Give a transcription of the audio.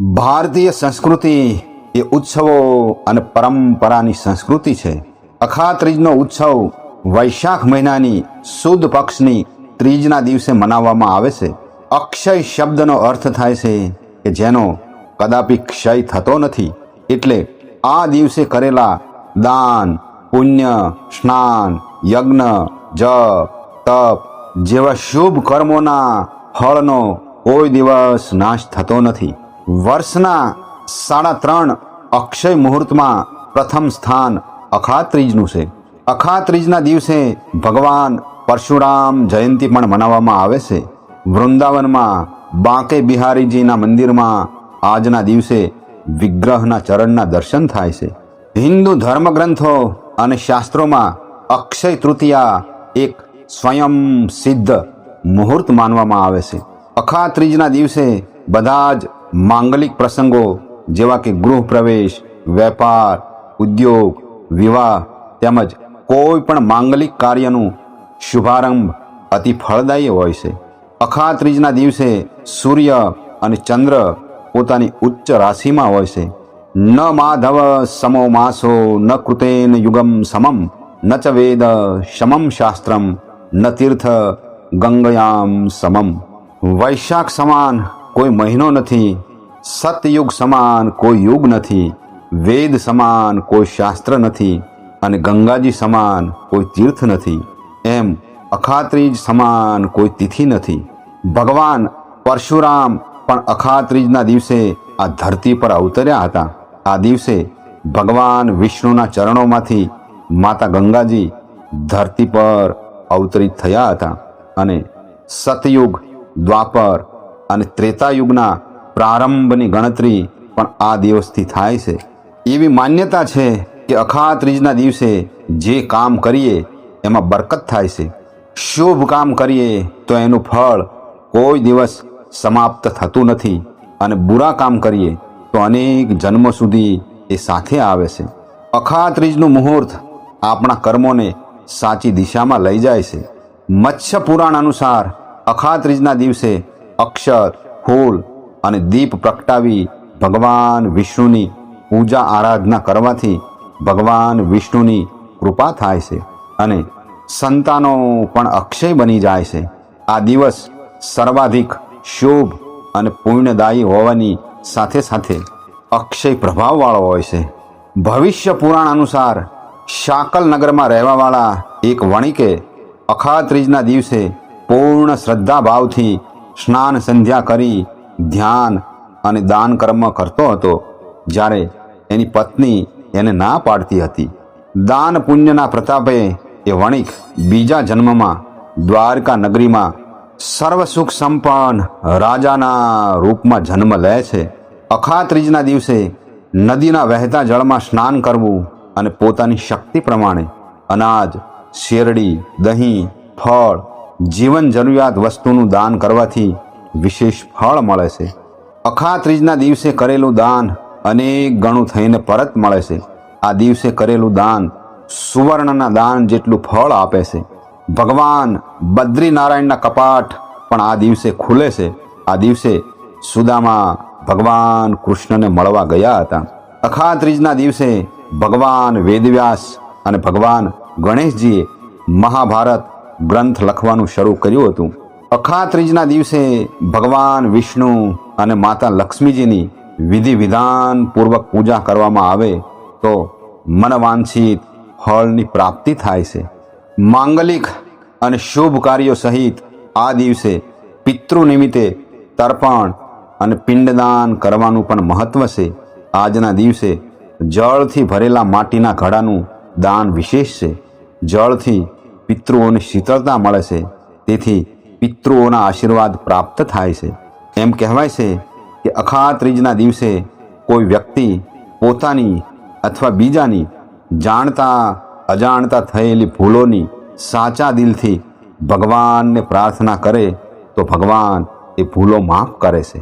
ભારતીય સંસ્કૃતિ એ ઉત્સવો અને પરંપરાની સંસ્કૃતિ છે. અખા ત્રીજનો ઉત્સવ વૈશાખ મહિનાની સુદ પક્ષની ત્રીજના દિવસે મનાવવામાં આવે છે. અક્ષય શબ્દનો અર્થ થાય છે કે જેનો કદાપી ક્ષય થતો નથી. એટલે આ દિવસે કરેલા દાન, પુણ્ય, સ્નાન, યજ્ઞ, જપ, તપ જેવા શુભ કર્મોના ફળનો કોઈ દિવસ નાશ થતો નથી. વર્ષના સાડા ત્રણ અક્ષય મુહૂર્તમાં પ્રથમ સ્થાન અખાત્રીજનું છે. અખાત્રીજના દિવસે ભગવાન પરશુરામ જયંતી પણ મનાવવામાં આવે છે. વૃંદાવનમાં બાંકે બિહારીજીના મંદિરમાં આજના દિવસે વિગ્રહના ચરણના દર્શન થાય છે. હિન્દુ ધર્મગ્રંથો અને શાસ્ત્રોમાં અક્ષય તૃતીયા એક સ્વયં સિદ્ધ મુહૂર્ત માનવામાં આવે છે. અખા ત્રીજના દિવસે બધા જ માંગલિક પ્રસંગો જેવા કે ગૃહ પ્રવેશ, વેપાર, ઉદ્યોગ, વિવાહ તેમજ કોઈ પણ માંગલિક કાર્યનું શુભારંભ અતિ ફળદાયી હોય છે. અખા ત્રીજના દિવસે સૂર્ય અને ચંદ્ર પોતાની ઉચ્ચ રાશિમાં હોય છે. ન માધવ સમો માસો, ન કૃતેન યુગમ સમમ, ન ચ વેદ શમમ શાસ્ત્રમ, ન તીર્થ ગંગયામ સમમ. વૈશાખ સમાન કોઈ મહિનો નથી. સતયુગ સમાન કોઈ યુગ નથી, વેદ સમાન કોઈ શાસ્ત્ર નથી અને ગંગાજી સમાન કોઈ તીર્થ નથી. એમ અખાત્રીજ સમાન કોઈ તિથિ નથી. ભગવાન પરશુરામ પણ અખાત્રીજના દિવસે આ ધરતી પર અવતર્યા હતા. આ દિવસે ભગવાન વિષ્ણુના ચરણોમાંથી માતા ગંગાજી ધરતી પર અવતરિત થયા હતા અને સતયુગ, દ્વાપર અને ત્રેતાયુગના પ્રારંભની ગણતરી પણ આ દિવસથી થાય છે. એવી માન્યતા છે કે અખા ત્રીજના દિવસે જે કામ કરીએ, એમાં બરકત થાય છે. શુભ કામ કરીએ તો એનું ફળ કોઈ દિવસ સમાપ્ત થતું નથી અને બુરા કામ કરીએ તો અનેક જન્મ સુધી એ સાથે આવે છે. અખા ત્રીજનું મુહૂર્ત આપણા કર્મોને સાચી દિશામાં લઈ જાય છે. મત્સ્ય પુરાણ અનુસાર અખા ત્રીજના દિવસે અક્ષર ફૂલ અને દીપ પ્રગટાવી ભગવાન વિષ્ણુની પૂજા આરાધના કરવાથી ભગવાન વિષ્ણુની કૃપા થાય છે અને સંતાનો પણ અક્ષય બની જાય છે. આ દિવસ સર્વાધિક શુભ અને પુણ્યદાયી હોવાની સાથે સાથે અક્ષય પ્રભાવવાળો હોય છે. ભવિષ્ય પુરાણ અનુસાર શાકલ નગરમાં રહેવાવાળા એક વણિકે અખાત્રીજના દિવસે પૂર્ણ શ્રદ્ધા ભાવથી સ્નાન સંધ્યા કરી ધ્યાન અને દાન કર્મ કરતો હતો, જ્યારે એની પત્ની એને ના પાડતી હતી. દાન પુણ્યના પ્રતાપે એ વણિક બીજા જન્મમાં દ્વારકા નગરીમાં સર્વ સુખ સંપન્ન રાજાના રૂપમાં જન્મ લે છે. અખાત્રીજના દિવસે નદીના વહેતા જળમાં સ્નાન કરવું અને પોતાની શક્તિ પ્રમાણે અનાજ, શેરડી, દહીં, ફળ, જીવન જરૂરિયાત વસ્તુનું દાન કરવાથી વિશેષ ફળ મળે છે. અખા ત્રીજના દિવસે કરેલું દાન અનેક ગણું થઈને પરત મળે છે. આ દિવસે કરેલું દાન સુવર્ણના દાન જેટલું ફળ આપે છે. ભગવાન બદ્રીનારાયણના કપાટ પણ આ દિવસે ખુલે છે. આ દિવસે સુદામા ભગવાન કૃષ્ણને મળવા ગયા હતા. અખા ત્રીજના દિવસે ભગવાન વેદવ્યાસ અને ભગવાન ગણેશજીએ મહાભારત ગ્રંથ લખવાનું શરૂ કર્યું હતું. અખા ત્રીજના દિવસે ભગવાન, વિષ્ણુ અને માતા લક્ષ્મીજીની વિધિ વિધાન પૂર્વક પૂજા કરવામાં આવે તો મનવાંછિત ફળની પ્રાપ્તિ થાય છે. માંગલિક અને શુભ કાર્યો સહિત આ દિવસે પિતૃ નિમિત્તે તર્પણ અને પિંડદાન કરવાનું પણ મહત્વ છે. આજના દિવસે જળથી ભરેલા માટીના ઘડાનું દાન વિશેષ છે. જળથી પિતૃઓને શીતળતા મળે છે. તેથી પિતૃઓના આશીર્વાદ પ્રાપ્ત થાય છે. એમ કહેવાય છે કે અખા ત્રીજના દિવસે કોઈ વ્યક્તિ પોતાની અથવા બીજાની જાણતા, અજાણતા થયેલી ભૂલોની સાચા દિલથી ભગવાનને પ્રાર્થના કરે તો ભગવાન એ ભૂલો માફ કરે છે.